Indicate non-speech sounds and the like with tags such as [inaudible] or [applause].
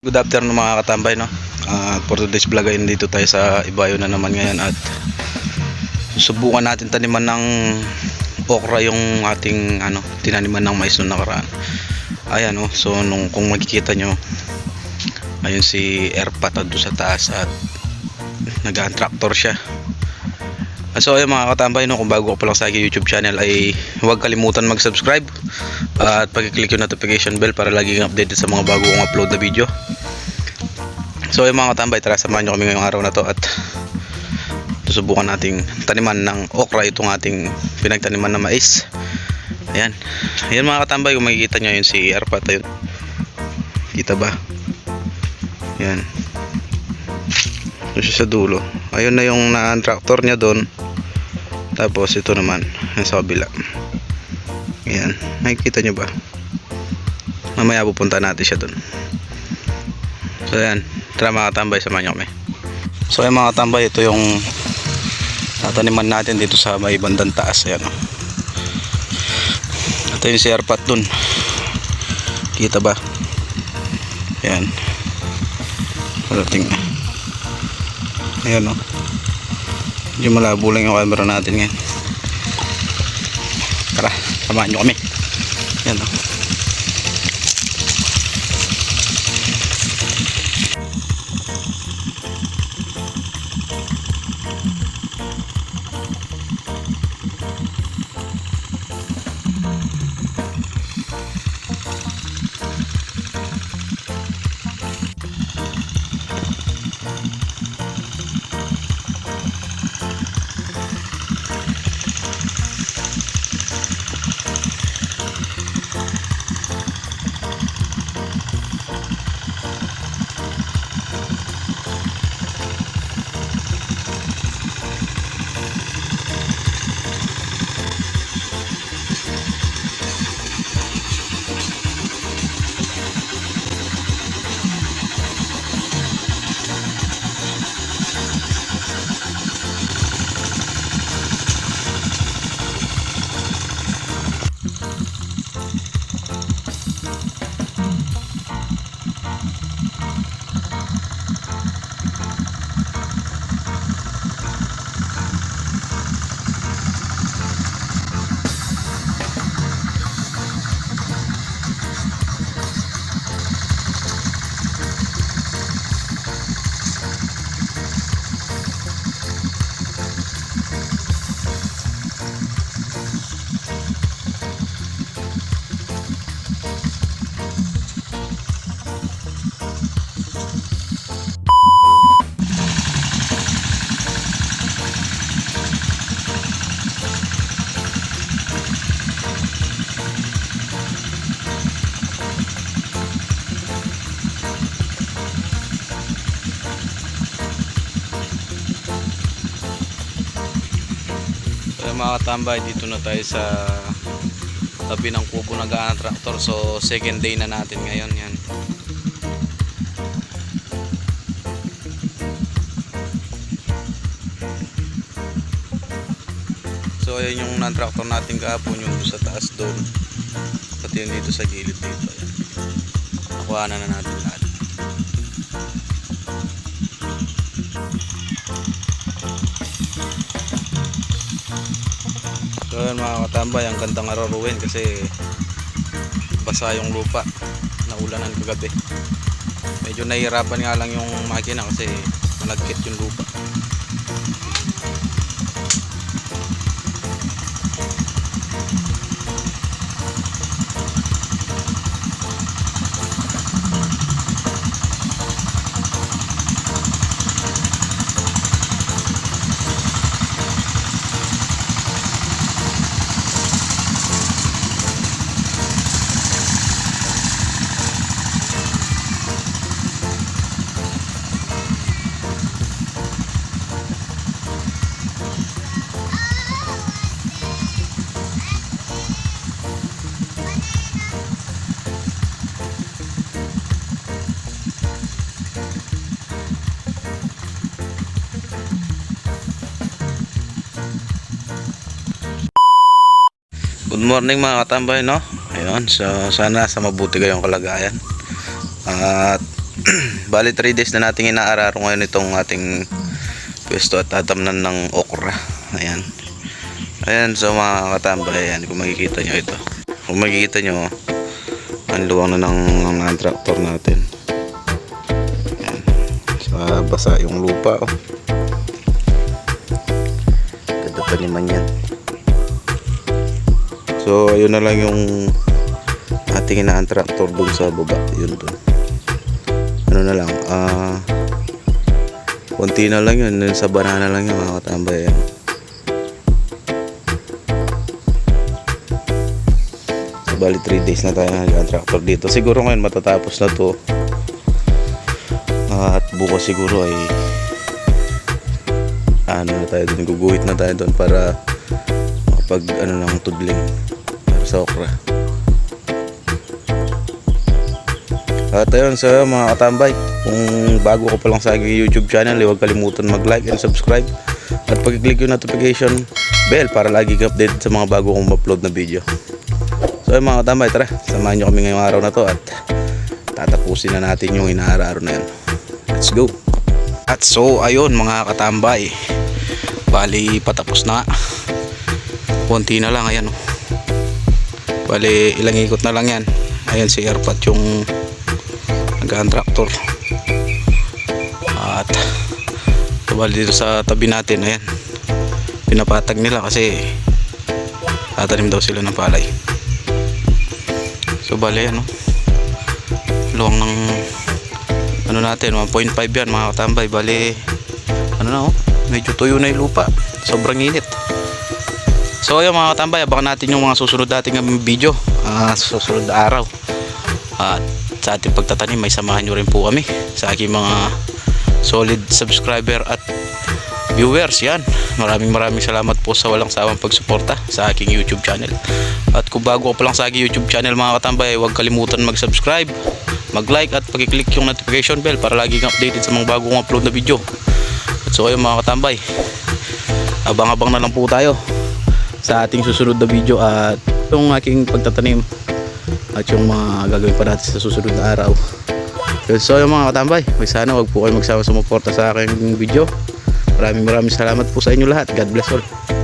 Good afternoon mga katambay no. Ah, for today's vlog ay dito tayo sa Ibayo na naman ngayon at subukan natin taniman ng okra yung ating ano tinaniman ng mais noong nakaraan. Ayan oh, so nung kung makikita nyo ayun si Erpat doon sa taas at nag-tractor siya. So ayun mga katambay no, kung bago ka pa lang sa aking YouTube channel ay huwag kalimutan mag-subscribe at pag-click yung notification bell para lagi kang updated sa mga bago kong upload na video. So ayun mga katambay, tara samahan nyo kami ngayong araw na to at susubukan nating taniman ng okra itong ating pinagtaniman na mais. Ayan. Ayan mga katambay, kung makikita nyo yun si Arpat ayun. Kita ba? Ayan. Doon siya sa dulo. Ayun na yung na-tractor niya doon. Tapos ito naman, sa kabila. Ayan. Nakikita nyo ba? Mamaya pupunta natin siya doon. So ayan. Tara mga tambay, samahan nyo kami. So ayan mga tambay, ito yung tataniman natin dito sa may bandang taas. Ayan o. Ito yung si Arpat dun. Kita ba? Ayan. Parating. Ayan o. Medyo malabo lang yung camera natin ngayon. Tara, samahan nyo kami. Ayan o. mga katambay, dito na tayo sa tabi ng kubo ng gaan tractor. So, second day na natin ngayon yan. So, ayan yung non-tractor natin kahapon yung sa taas doon. Pati yung dito sa gilid dito. Ayan. Nakuha na na natin lahat. Yun mga katambay, ang gandang araruin kasi basa yung lupa. Naulanan kagabi. Medyo nahihirapan nga lang yung makina kasi malagkit yung lupa. Good morning mga katambay no. Ayun, so sana sa mabuti kayong kalagayan. At [clears throat] Bali 3 days na nating inaararo ngayon itong ating pwesto at tatamnan ng okra. Ayan. Ayan, so mga katambay, ayan, kung makikita nyo ito. Kung makikita nyo, ang luwang na ng, ng tractor natin. Ayan. So, basa yung lupa, oh. Ganda pa naman yan. So, ayun na lang yung ating inaan tractor dun sa baba. Yun dun. Ano na lang, ah... konti na lang yun, yun sa banana lang yun mga katambay. Ayan. So, bali 3 days na tayo nag-tractor dito. Siguro ngayon matatapos na to. Ah, at bukas siguro ay ano na tayo dun, guguhit na tayo doon para makapag ano ng tudling para sa okra. At ayun sa mga katambay, kung bago ka pa lang sa aking YouTube channel, huwag kalimutan mag-like and subscribe at pag-click yung notification bell para lagi ka updated sa mga bago kong upload na video. So ayun mga katambay, tara, samahan nyo kami ngayong araw na to at tatapusin na natin yung inaararo na yan. Let's go! At so ayun mga katambay, bali patapos na. Konti na lang, ayan oh. Bali ilang ikot na lang yan. Ayan si Airpat yung nag tractor at bali dito sa tabi natin ayan. Pinapatag nila kasi tatanim daw sila ng palay. So bali ano luwang ng ano natin 1.5 yan mga katambay. Bali ano na oh. Medyo tuyo na yung lupa. Sobrang init so ayun mga katambay abangan natin yung mga susunod nating video ah, sa susunod araw. At sa ating pagtatanim may samahan nyo rin po kami sa aking mga solid subscriber at viewers. Yan. Maraming maraming salamat po sa walang sawang pagsuporta sa aking youtube channel. At kung bago ka pa lang sa aking youtube channel mga katambay huwag kalimutan mag subscribe mag like at pag-click yung notification bell para lagi kang updated sa mga bagong upload na video. At so ayun mga katambay abang-abang na lang po tayo sa ating susunod na video at yung aking pagtatanim at yung mga gagawin pa natin sa susunod na araw. So yung mga katambay sana wag po kayo magsama sumuporta sa aking video. Maraming maraming salamat po sa inyo lahat. God bless all